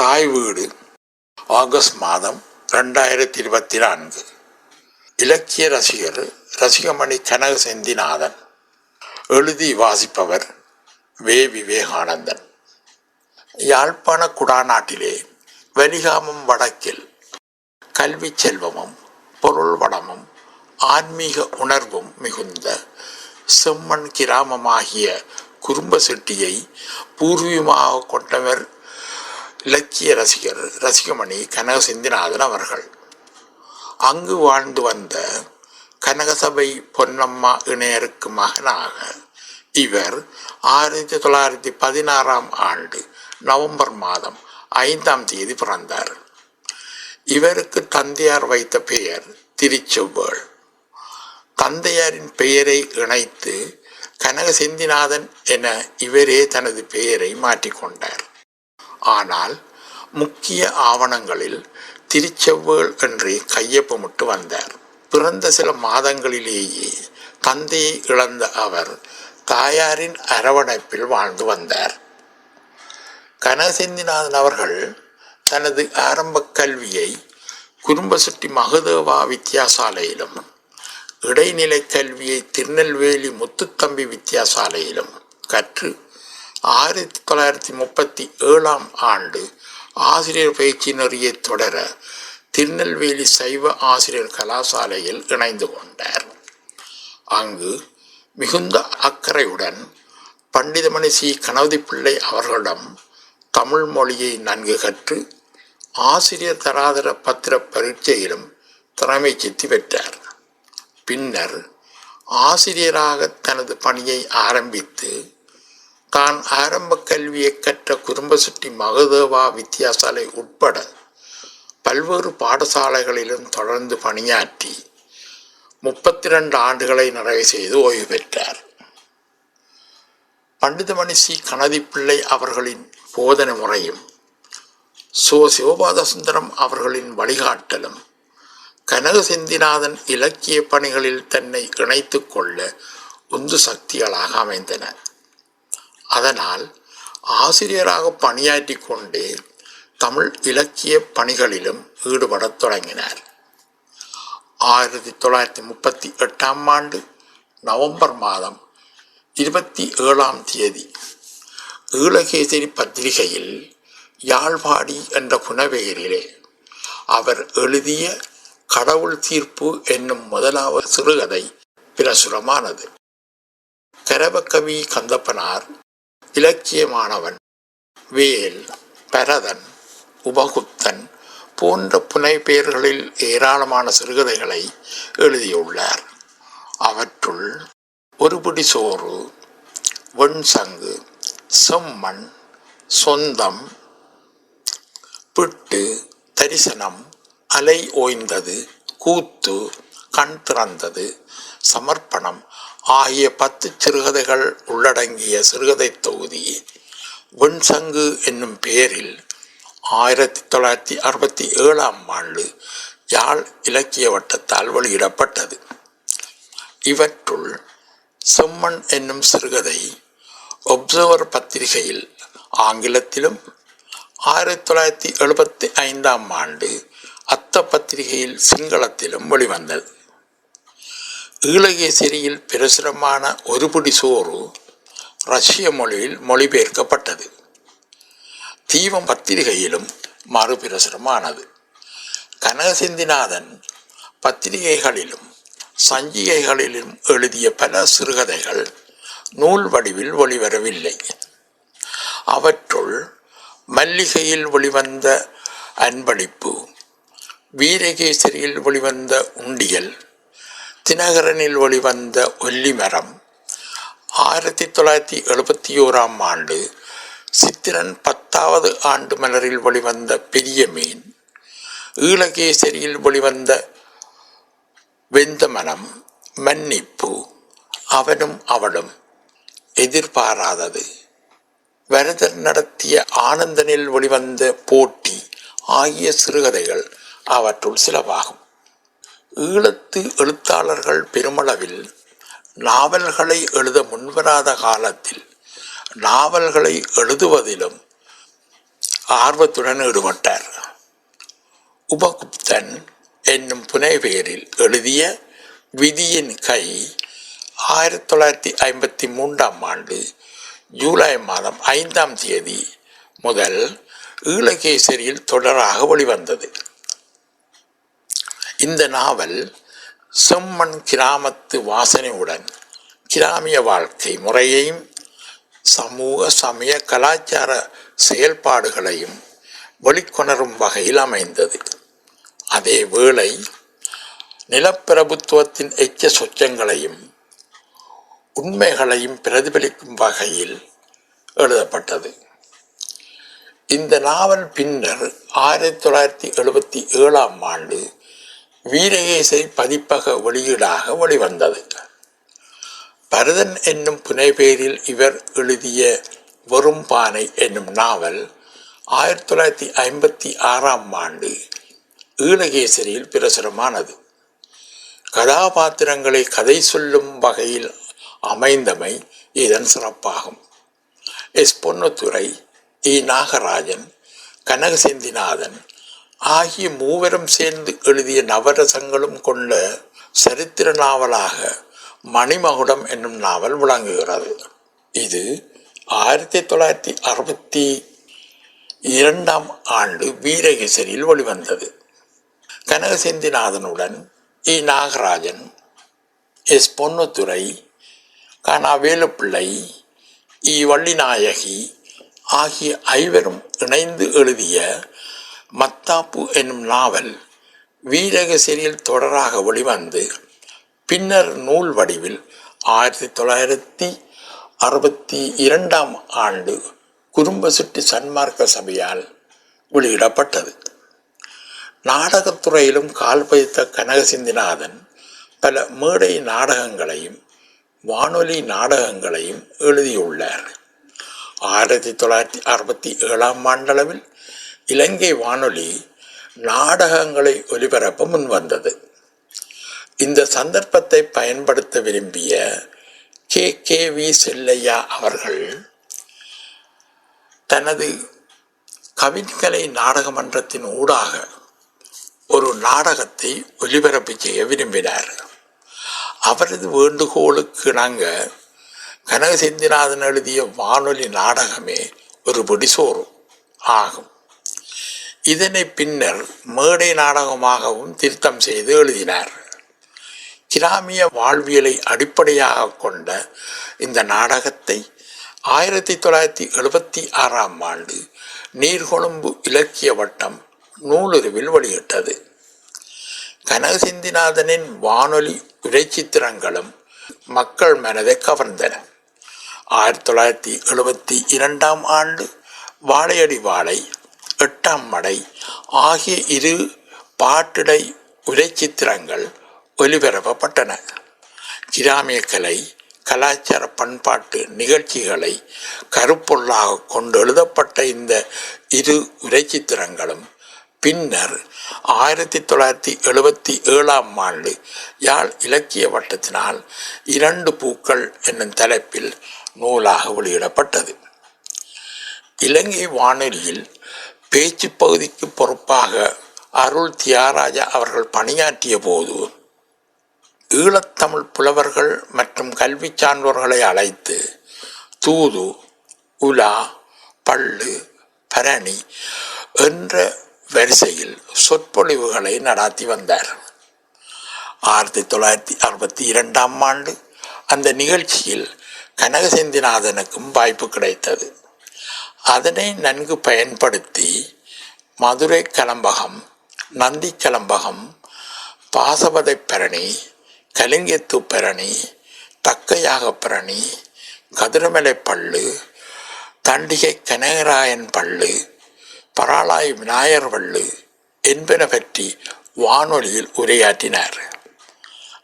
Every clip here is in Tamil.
தாய் வீடு ஆகஸ்ட் மாதம் ரெண்டாயிரத்தி இருபத்தி நான்கு இலக்கிய ரசிகர் ரசிகமணி கனக செந்திநாதன் எழுதி வாசிப்பவர் வே. விவேகானந்தன். யாழ்ப்பாண குடாநாட்டிலே வலிகாமம் வடக்கில் கல்வி செல்வமும் பொருள் வளமும் ஆன்மீக உணர்வும் மிகுந்த செம்மண் கிராமமாகிய குறும்ப செட்டியை பூர்வீகமாக கொண்டவர் இலட்சிய ரசிகர் ரசிகமணி கனக சிந்திநாதன் அவர்கள் அங்கு வாழ்ந்து வந்த கனகசபை பொன்னம்மா இணையருக்கு மகனாக இவர் ஆயிரத்தி தொள்ளாயிரத்தி பதினாறாம் ஆண்டு நவம்பர் மாதம் ஐந்தாம் தேதி பிறந்தார். இவருக்கு தந்தையார் வைத்த பெயர் திருச்செவ்வேள். தந்தையாரின் பெயரை இணைத்து கனக செந்திநாதன் என இவரே தனது பெயரை மாற்றிக்கொண்டார் ஆனால் முக்கிய ஆவணங்களில் திருச்செவ்வேள் என்றே கையொப்பமிட்டு வந்தார். பிறந்த சில மாதங்களிலேயே தந்தையை இழந்த அவர் தாயாரின் அரவணைப்பில் வாழ்ந்து வந்தார். கனசெந்திநாதன் அவர்கள் தனது ஆரம்ப கல்வியை குடும்பசுட்டி மகதேவா வித்தியாசாலையிலும் இடைநிலை கல்வியை திருநெல்வேலி முத்துத்தம்பி வித்தியாசாலையிலும் கற்று ஆயிரத்தி தொள்ளாயிரத்தி முப்பத்தி ஏழாம் ஆண்டு ஆசிரியர் பயிற்சி நெறியை தொடர திருநெல்வேலி சைவ ஆசிரியர் கலாசாலையில் இணைந்து கொண்டார். அங்கு மிகுந்த அக்கறையுடன் பண்டிதமணி சி. கணவதி பிள்ளை அவர்களிடம் தமிழ் மொழியை நன்கு கற்று ஆசிரியர் தராதர பத்திர பரீட்சையிலும் திறமை சித்தி பெற்றார். பின்னர் ஆசிரியராக தனது பணியை ஆரம்பித்து தான் ஆரம்ப கல்வியை கற்ற குடும்பசெட்டி மகதேவா வித்தியாசாலை உட்பட பல்வேறு பாடசாலைகளிலும் தொடர்ந்து பணியாற்றி முப்பத்தி ரெண்டு ஆண்டுகளை நிறைவு செய்து ஓய்வு பெற்றார். பண்டிதமணி சி. கணதிப்பிள்ளை அவர்களின் போதனை முறையும் சோ. சிவபாதசுந்தரம் அவர்களின் வழிகாட்டலும் கனக செந்திநாதன் இலக்கிய பணிகளில் தன்னை இணைத்து கொள்ள உந்து சக்திகளாக அமைந்தன. அதனால் ஆசிரியராக பணியாற்றி கொண்டே தமிழ் இலக்கிய பணிகளிலும் ஈடுபடத் தொடங்கினார். ஆயிரத்தி தொள்ளாயிரத்தி முப்பத்தி எட்டாம் ஆண்டு நவம்பர் மாதம் இருபத்தி ஏழாம் தேதி ஈழகேசரி பத்திரிகையில் யாழ்ப்பாடி என்ற புனவெயரிலே அவர் எழுதிய கடவுள் தீர்ப்பு என்னும் முதலாவது சிறுகதை பிரசுரமானது. கரவக்கவி கந்தப்பனார் இலக்கியமானவன் வேல் பரதன் உபகுப்தன் போன்ற புனைப்பெயர்களில் ஏராளமான சிறுகதைகளை எழுதியுள்ளார். அவற்றுள் ஒருபிடி சோறு வெண் சங்கு செம்மண் சொந்தம் பிட்டு தரிசனம் அலை ஓய்ந்தது கூத்து கண் திறந்தது சமர்ப்பணம் ஆகிய பத்து சிறுகதைகள் உள்ளடங்கிய சிறுகதை தொகுதி வெண்சங்கு என்னும் பெயரில் ஆயிரத்தி தொள்ளாயிரத்தி அறுபத்தி ஏழாம் ஆண்டு யாழ் இலக்கிய வட்டத்தால் வெளியிடப்பட்டது. இவற்றுள் செம்மண் என்னும் சிறுகதை ஒப்சர்வர் பத்திரிகையில் ஆங்கிலத்திலும் ஆயிரத்தி தொள்ளாயிரத்தி எழுபத்தி ஐந்தாம் ஆண்டு அத்த பத்திரிகையில் சிங்களத்திலும் வெளிவந்தது. ஈழகேசரியில் பிரசுரமான ஒருபடி சோறு ரஷ்ய மொழியில் மொழிபெயர்க்கப்பட்டது. தீபம் பத்திரிகையிலும் மறுபிரசுரமானது. கனகசிந்திநாதன் பத்திரிகைகளிலும் சஞ்சிகைகளிலும் எழுதிய பல சிறுகதைகள் நூல் வடிவில் வெளிவரவில்லை அவற்றுள் மல்லிகையில் வெளிவந்த அன்பளிப்பு வீரகேசரியில் வெளிவந்த உண்டியல் தினகரனில் வெளிவந்த ஒல்லிமரம் ஆயிரத்தி தொள்ளாயிரத்தி எழுபத்தி ஓராம் ஆண்டு சித்திரன் பத்தாவது ஆண்டு மலரில் வெளிவந்த பெரிய மீன். ஈழகேசரியில் வெளிவந்த வெந்தமனம் மன்னிப்பு. அவனும் அவளும் எதிர்பாராதது. வரதர் நடத்திய ஆனந்தனில் வெளிவந்த போட்டி ஆகிய சிறுகதைகள் அவற்றுள் சிலவாகும். ஈழத்து எழுத்தாளர்கள் பெருமளவில் நாவல்களை எழுத முன்வராத காலத்தில் நாவல்களை எழுதுவதிலும் ஆர்வத்துடன் ஈடுபட்டார். உபகுப்தன் என்னும் புனைவேரில் எழுதிய விதியின் கை ஆயிரத்தி தொள்ளாயிரத்தி ஐம்பத்தி மூன்றாம் ஆண்டு ஜூலை மாதம் ஐந்தாம் தேதி முதல் ஈழகேசரியில் தொடராக வெளிவந்தது. இந்த நாவல் செம்மண் கிராமத்து வாசனையுடன் கிராமிய வாழ்க்கை முறையையும் சமூக சமய கலாச்சார செயல்பாடுகளையும் வெளிக்கொணரும் வகையில் அமைந்தது. அதே வேளை நிலப்பிரபுத்துவத்தின் எச்ச சொச்சங்களையும் உண்மைகளையும் பிரதிபலிக்கும் வகையில் எழுதப்பட்டது. இந்த நாவல் பின்னர் ஆயிரத்தி தொள்ளாயிரத்தி எழுபத்தி ஏழாம் ஆண்டு வீரகேசரி பதிப்பக வெளியீடாக வெளிவந்தது பரதன் என்னும் புனைபெயரில் இவர் எழுதிய வெறும் பானை என்னும் நாவல் ஆயிரத்தி தொள்ளாயிரத்தி ஐம்பத்தி ஆறாம் ஆண்டு ஈழகேசரியில் பிரசுரமானது. கதாபாத்திரங்களை கதை சொல்லும் வகையில் அமைந்தமை இதன் சிறப்பாகும். S Ponnuthurai E. Nagarajan Kanagasenthinathan ஆகிய மூவரும் சேர்ந்து எழுதிய நவரசங்களும் கொண்ட சரித்திர நாவலாக மணிமகுடம் என்னும் நாவல் விளங்குகிறது. இது ஆயிரத்தி தொள்ளாயிரத்தி அறுபத்தி இரண்டாம் ஆண்டு வீரகேசரியில் வெளிவந்தது. கனகசெந்திநாதனுடன் இ. நாகராஜன் எஸ். பொன்னுத்துறை கனா வேலுப்பிள்ளை இ. வள்ளிநாயகி ஆகிய ஐவரும் இணைந்து எழுதிய மத்தாப்பு என்னும் நாவல் வீரகசிரியில் தொடராக வெளிவந்து பின்னர் நூல் வடிவில் ஆயிரத்தி தொள்ளாயிரத்தி அறுபத்தி இரண்டாம் ஆண்டு குடும்பசுட்டி சன்மார்க்க சபையால் வெளியிடப்பட்டது. நாடகத்துறையிலும் கால் பதித்த கனகசிந்திநாதன் பல மேடை நாடகங்களையும் வானொலி நாடகங்களையும் எழுதியுள்ளார். ஆயிரத்தி தொள்ளாயிரத்தி அறுபத்தி ஏழாம் ஆண்டளவில் இலங்கை வானொலி நாடகங்களை ஒலிபரப்ப முன்வந்தது இந்த சந்தர்ப்பத்தை பயன்படுத்த விரும்பிய கே. கே. வி. செல்லையா அவர்கள் தனது கவிஞலை நாடகமன்றத்தின் ஊடாக ஒரு நாடகத்தை ஒலிபரப்பு செய்ய விரும்பினார். அவரது வேண்டுகோளுக்கு இணங்க கனகசெந்திநாதன் எழுதிய வானொலி நாடகமே ஒரு பிடிசோறு ஆகும். இதனை பின்னர் மேடை நாடகமாகவும் திருத்தம் செய்து எழுதினார். கிராமிய வாழ்வியலை அடிப்படையாக கொண்ட இந்த நாடகத்தை ஆயிரத்தி தொள்ளாயிரத்தி எழுபத்தி ஆறாம் ஆண்டு நீர்கொழும்பு இலக்கிய வட்டம் நூலுருவில் வெளியிட்டது. கனகசிந்திநாதனின் வானொலி உரைச்சித்திரங்களும் மக்கள் மனதை கவர்ந்தன. ஆயிரத்தி தொள்ளாயிரத்தி எழுபத்தி இரண்டாம் ஆண்டு வாழையடி வாழை எட்டாம் மடை ஆகிய இரு பாட்டிடை உரைச்சித்திரங்கள் ஒலிபரப்பப்பட்டன. கிராமிய கலை கலாச்சார பண்பாட்டு நிகழ்ச்சிகளை கருப்பொருளாக கொண்டு எழுதப்பட்ட இந்த இரு உரைச்சித்திரங்களும் பின்னர் ஆயிரத்தி தொள்ளாயிரத்தி எழுபத்தி ஏழாம் ஆண்டு யாழ் இலக்கிய வட்டத்தினால் இரண்டு பூக்கள் என்னும் தலைப்பில் நூலாக வெளியிடப்பட்டது. இலங்கை வானொலியில் பேச்சு பகுதிக்கு பொறுப்பாக அருள் தியாகராஜா அவர்கள் பணியாற்றிய போது ஈழத்தமிழ் புலவர்கள் மற்றும் கல்வி சான்றோர்களை அழைத்து தூது உலா பள்ளு பரணி என்ற வரிசையில் சொற்பொழிவுகளை நடாத்தி வந்தார். ஆயிரத்தி தொள்ளாயிரத்தி அறுபத்தி இரண்டாம் ஆண்டு அந்த நிகழ்ச்சியில் கனகசெந்திநாதனுக்கும் வாய்ப்பு கிடைத்தது. அதனை நன்கு பயன்படுத்தி மதுரை கலம்பகம் நந்தி கலம்பகம் பாசபதை பரணி கலிங்கத்து பரணி தக்கையாக பரணி கதிரமலை பள்ளு தண்டிகை கனகராயன் பள்ளு பராளாய் விநாயகர் வள்ளு என்பன பற்றி வானொலியில் உரையாற்றினார்.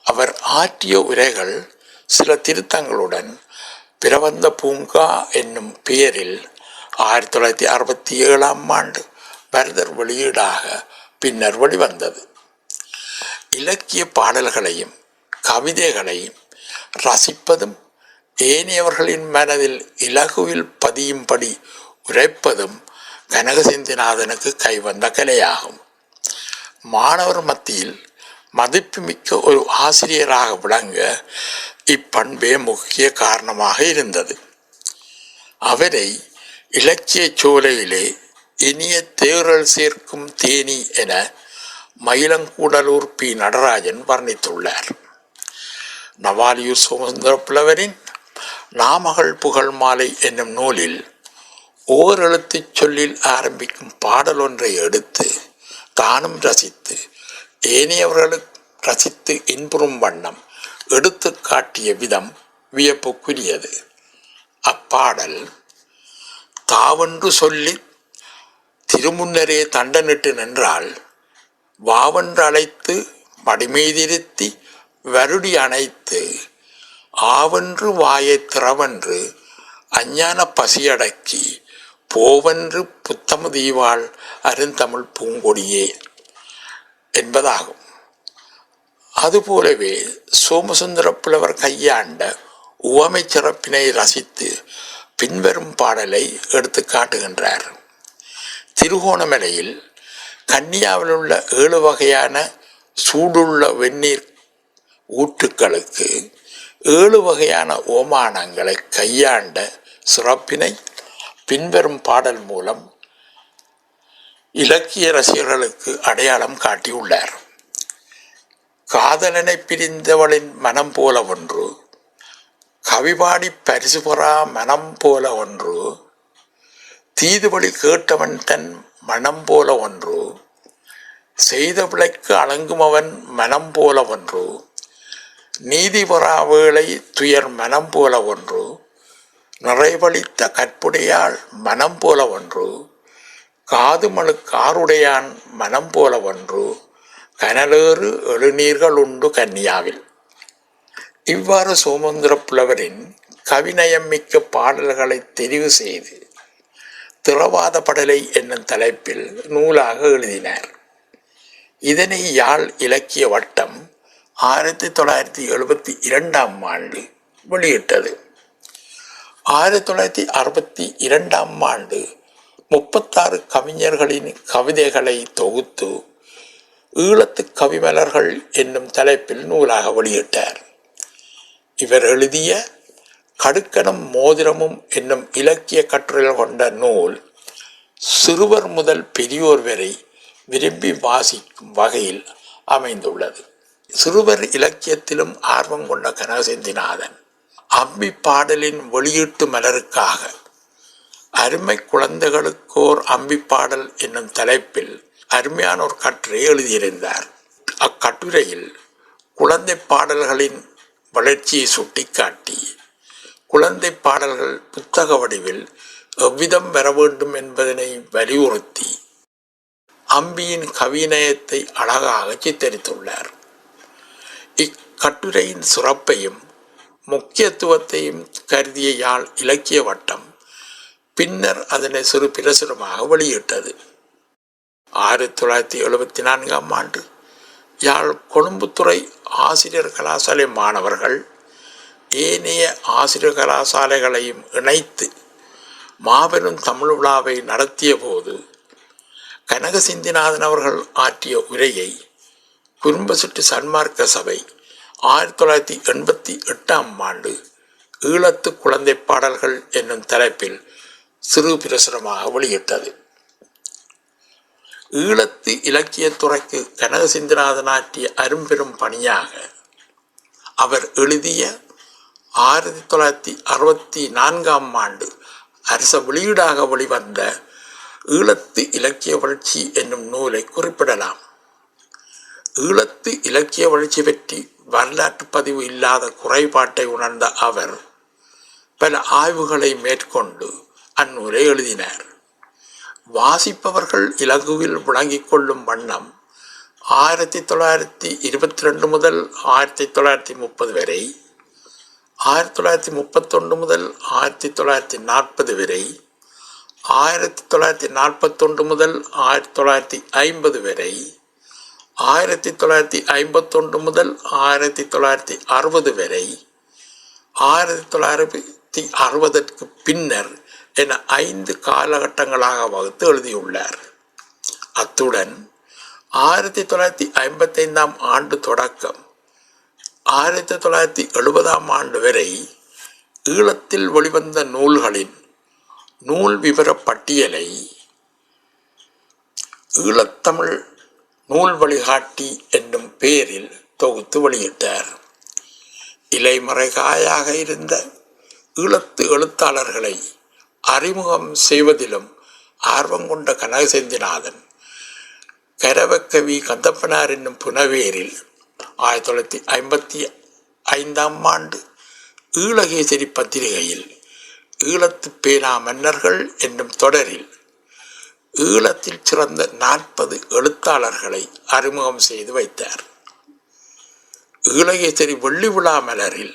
அவர் ஆற்றிய உரைகள் சில திருத்தங்களுடன் பிரபந்த பூங்கா என்னும் பெயரில் ஆயிரத்தி தொள்ளாயிரத்தி அறுபத்தி ஏழாம் ஆண்டு பரதர் வெளியீடாக பின்னர் வெளிவந்தது. இலக்கிய பாடல்களையும் கவிதைகளையும் ரசிப்பதும் ஏனையவர்களின் மனதில் இலகுவில் பதியும்படி உரைப்பதும் கனகசிந்திநாதனுக்கு கைவந்த கலையாகும். மாணவர் மத்தியில் மதிப்புமிக்க ஒரு ஆசிரியராக விளங்க இப்பண்பே முக்கிய காரணமாக இருந்தது. அவரை இலக்கிய சோலையிலே இனிய தேரல் சேர்க்கும் தேனி என மயிலங்கூடலூர் பி. நடராஜன் வர்ணித்துள்ளார். நவாலியு சுதந்திர புலவரின் நாமகள் புகழ் மாலை என்னும் நூலில் ஓரெழுத்துச் சொல்லில் ஆரம்பிக்கும் பாடல் ஒன்றை எடுத்து தானும் ரசித்து ஏனையவர்களுக்கு ரசித்து இன்புறும் வண்ணம் எடுத்து காட்டிய விதம் வியப்புக்குரியது. அப்பாடல் தாவென்று சொல்லி திருமுன்னரே தண்டனிட்டு நின்றால் வாவென்று அழைத்து மடிமீதிருத்தி வருடி அணைத்து ஆவென்று வாயை திறவென்று அஞ்ஞான பசியடக்கி போவென்று புத்தம தீவாள் அருந்தமிழ் பூங்கொடியே என்பதாகும். அதுபோலவே சோமசுந்தர புலவர் கையாண்ட உவமை சிறப்பினை ரசித்து பின்வரும் பாடலை எடுத்து காட்டுகின்றார். திருகோணமலையில் கன்னியாவில் உள்ள ஏழு வகையான சூடுள்ள வெந்நீர் ஊற்றுக்களுக்கு ஏழு வகையான ஓமானங்களை கையாண்ட சிறப்பினை பின்வரும் பாடல் மூலம் இலக்கிய ரசிகர்களுக்கு அடையாளம் காட்டியுள்ளார். காதலனை பிரிந்தவளின் மனம் போல ஒன்று கவிபாடி பரிசு பெறா மனம் போல ஒன்று தீதுபடி கேட்டவன் தன் மனம் போல ஒன்று செய்த பிழைக்கு அலங்குமவன் மனம் போல ஒன்று நீதி பெறா வேளை துயர் மனம் போல ஒன்று நிறைவழித்த கற்புடையாள் மனம் போல ஒன்று காதுமணு காருடையான் மனம் போல ஒன்று கனலேறு எழுநீர்கள் உண்டு கன்னியாவில். இவ்வாறு சோமந்திர புலவரின் கவிநயம் மிக்க பாடல்களை தெரிவு செய்து திறவாத படலை என்னும் தலைப்பில் நூலாக எழுதினார். இதனை யாழ் இலக்கிய வட்டம் ஆயிரத்தி தொள்ளாயிரத்தி எழுபத்தி இரண்டாம் ஆண்டு வெளியிட்டது. ஆயிரத்தி தொள்ளாயிரத்தி அறுபத்தி இரண்டாம் ஆண்டு முப்பத்தாறு கவிஞர்களின் கவிதைகளை தொகுத்து ஈழத்து கவிமலர்கள் என்னும் தலைப்பில் நூலாக வெளியிட்டார். இவர் எழுதிய கடுக்கனும் மோதிரமும் என்னும் இலக்கிய கட்டுரைகள் கொண்ட நூல் சிறுவர் முதல் பெரியோர் வரை விரும்பி வாசிக்கும் வகையில் அமைந்துள்ளது. சிறுவர் இலக்கியத்திலும் ஆர்வம் கொண்ட கனகசெந்திநாதன் அம்பி பாடலின் வெளியீட்டு மலருக்காக அருமை குழந்தைகளுக்கோர் அம்பி பாடல் என்னும் தலைப்பில் அருமையான ஒரு கட்டுரை எழுதியிருந்தார். அக்கட்டுரையில் குழந்தை பாடல்களின் வளர்ச்சியை சுட்டிக்காட்டி குழந்தை பாடல்கள் புத்தக வடிவில் எவ்விதம் பெற வேண்டும் என்பதனை வலியுறுத்தி அம்பியின் கவிநயத்தை அழகாக சித்தரித்துள்ளார். இக்கட்டுரையின் சிறப்பையும் முக்கியத்துவத்தையும் கருதிய யாழ் இலக்கிய வட்டம் பின்னர் அதனை சிறு பிரசுரமாக வெளியிட்டது. ஆயிரத்தி தொள்ளாயிரத்தி எழுபத்தி நான்காம் ஆண்டு யாழ் கொழும்புத்துறை ஆசிரியர் கலாசாலை மாணவர்கள் ஏனைய ஆசிரியர் கலாசாலைகளையும் இணைத்து மாபெரும் தமிழ் விழாவை நடத்திய போது கனகசிந்திநாதன் அவர்கள் ஆற்றிய உரையை குறும்பசிட்டு சன்மார்க்க சபை ஆயிரத்தி தொள்ளாயிரத்தி எண்பத்தி எட்டாம் ஆண்டு ஈழத்து குழந்தை பாடல்கள் என்னும் தலைப்பில் சிறு பிரசுரமாக வெளியிட்டது. ஈழத்து இலக்கியத்துறைக்கு கனகசிந்திநாதன் ஆற்றிய அரும்பெரும் பணியாக அவர் எழுதிய ஆயிரத்தி தொள்ளாயிரத்தி அறுபத்தி நான்காம் ஆண்டு அரச வெளியீடாக வெளிவந்த ஈழத்து இலக்கிய வளர்ச்சி என்னும் நூலை குறிப்பிடலாம். ஈழத்து இலக்கிய வளர்ச்சி பற்றி வரலாற்று பதிவு இல்லாத குறைபாட்டை உணர்ந்த அவர் பல ஆய்வுகளை மேற்கொண்டு அந்நூலை எழுதினார். வாசிப்பவர்கள் இலகுவில் விளங்கிக் கொள்ளும் வண்ணம் ஆயிரத்தி தொள்ளாயிரத்தி இருபத்தி ரெண்டு முதல் ஆயிரத்தி தொள்ளாயிரத்தி முப்பது வரை ஆயிரத்தி தொள்ளாயிரத்தி முப்பத்தொன்று முதல் ஆயிரத்தி தொள்ளாயிரத்தி நாற்பது வரை ஆயிரத்தி தொள்ளாயிரத்தி நாற்பத்தொன்று முதல் ஆயிரத்தி தொள்ளாயிரத்தி ஐம்பது வரை ஆயிரத்தி தொள்ளாயிரத்தி ஐம்பத்தொன்று முதல் ஆயிரத்தி தொள்ளாயிரத்தி அறுபது வரை ஆயிரத்தி தொள்ளாயிரத்தி தொள்ளாயிரத்தி அறுபதற்கு பின்னர் என ஐந்து காலகட்டங்களாக வகுத்து எழுதியுள்ளார். அத்துடன் ஆயிரத்தி தொள்ளாயிரத்தி ஐம்பத்தைந்தாம் ஆண்டு தொடக்கம் ஆயிரத்தி தொள்ளாயிரத்தி எழுபதாம் ஆண்டு வரை ஈழத்தில் வெளிவந்த நூல்களின் நூல் விவர பட்டியலை ஈழத்தமிழ் நூல் வழிகாட்டி என்னும் பெயரில் தொகுத்து வெளியிட்டார். இலைமறைகாயாக இருந்த ஈழத்து எழுத்தாளர்களை அறிமுகம் செய்வதிலும் ஆர்வம் கொண்ட கனகசெந்திநாதன் கரவக்கவி கந்தப்பனார் என்னும் புனவேரில் ஆயிரத்தி தொள்ளாயிரத்தி ஐம்பத்தி ஐந்தாம் ஆண்டு ஈழகேசரி பத்திரிகையில் ஈழத்து பேனா மன்னர்கள் என்னும் தொடரில் ஈழத்தில் சிறந்த நாற்பது எழுத்தாளர்களை அறிமுகம் செய்து வைத்தார். ஈழகேசரி வெள்ளி விழா மலரில்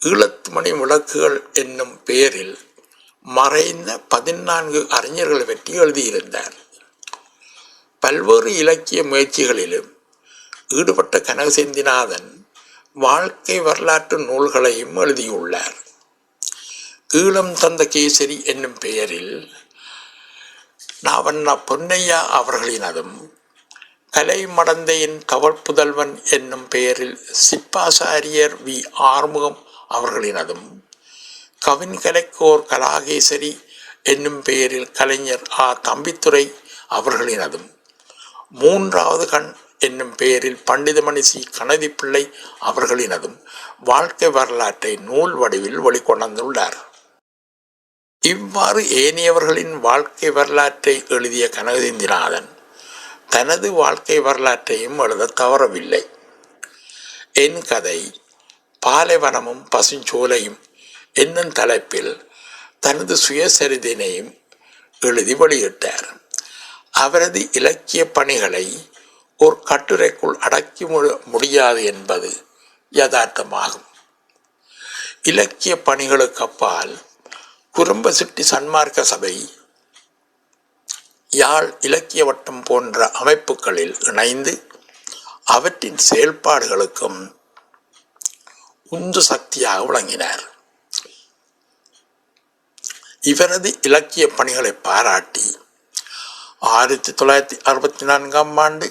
ஈழத்து மணி விளக்குகள் என்னும் பெயரில் மறைந்த பதினான்கு அறிஞர்களை பற்றி எழுதியிருந்தார். பல்வேறு இலக்கிய முயற்சிகளிலும் ஈடுபட்ட கனகசெந்திநாதன் வாழ்க்கை வரலாற்று நூல்களையும் எழுதியுள்ளார். ஈழம் தந்த கேசரி என்னும் பெயரில் நாவண்ணா பொன்னையா அவர்களினதும் கலை மடந்தையின் தவழ்ப்புதல்வன் என்னும் பெயரில் சிப்பாசாரியர் வி. ஆறுமுகம் அவர்களினதும் கவின்கலைக்கோர் கலாகேசரி என்னும் பெயரில் கலைஞர் ஆ. தம்பித்துறை அவர்களினதும். மூன்றாவது கண் என்னும் பெயரில் பண்டிதமணி சி. கணதி பிள்ளை அவர்களினதும் வாழ்க்கை வரலாற்றை நூல் வடிவில் வெளிக்கொண்டுள்ளார் இவ்வாறு ஏனையவர்களின் வாழ்க்கை வரலாற்றை எழுதிய கனகதேந்திரநாதன் தனது வாழ்க்கை வரலாற்றையும் எழுத தவறவில்லை. என் கதை பாலைவனமும் பசுஞ்சோலையும் என்னும் தலைப்பில் தனது சுயசரிதினையும் எழுதி வெளியிட்டார். அவரது இலக்கிய பணிகளை ஒரு கட்டுரைக்குள் அடக்கி முடியாது என்பது யதார்த்தமாகும். இலக்கிய பணிகளுக்கு அப்பால் குறும்பசிட்டி சன்மார்க்க சபை யாழ் இலக்கிய வட்டம் போன்ற அமைப்புகளில் இணைந்து அவற்றின் செயல்பாடுகளுக்கும் உந்து சக்தியாக விளங்கினார். இவரது இலக்கிய பணிகளை பாராட்டி ஆயிரத்தி தொள்ளாயிரத்தி அறுபத்தி நான்காம் ஆண்டு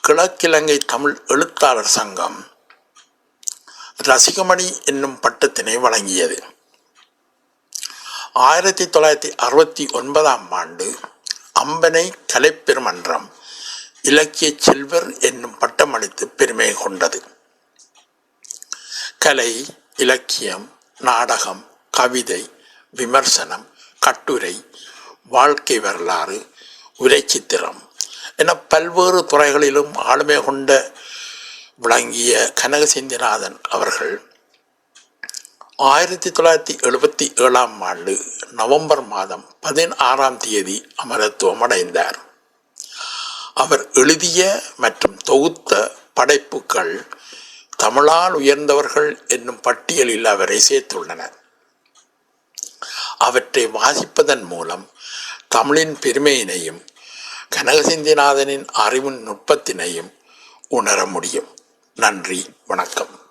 கிழக்கிழங்கை தமிழ் எழுத்தாளர் சங்கம் ரசிகமணி என்னும் பட்டத்தினை வழங்கியது. ஆயிரத்தி தொள்ளாயிரத்தி அறுபத்தி ஒன்பதாம் ஆண்டு அம்பனை கலைப்பெருமன்றம் இலக்கிய செல்வர் என்னும் பட்டம் அளித்து பெருமை கொண்டது. கலை இலக்கியம் நாடகம் கவிதை விமர்சனம் கட்டுரை வாழ்க்கை வரலாறு உரைச்சித்திரம் என பல்வேறு துறைகளிலும் ஆளுமை கொண்ட விளங்கிய கனகசெந்திநாதன் அவர்கள் ஆயிரத்தி தொள்ளாயிரத்தி எழுபத்தி ஏழாம் ஆண்டு நவம்பர் மாதம் பதினாறாம் தேதி அமரத்துவம் அடைந்தார் அவர் எழுதிய மற்றும் தொகுத்த படைப்புகள் தமிழால் உயர்ந்தவர்கள் என்னும் பட்டியலில் அவரை சேர்த்துள்ளனர். அவற்றை வாசிப்பதன் மூலம் தமிழின் பெருமையினையும் கனகசிந்திநாதனின் அறிவின் நுட்பத்தினையும் உணர முடியும். நன்றி வணக்கம்.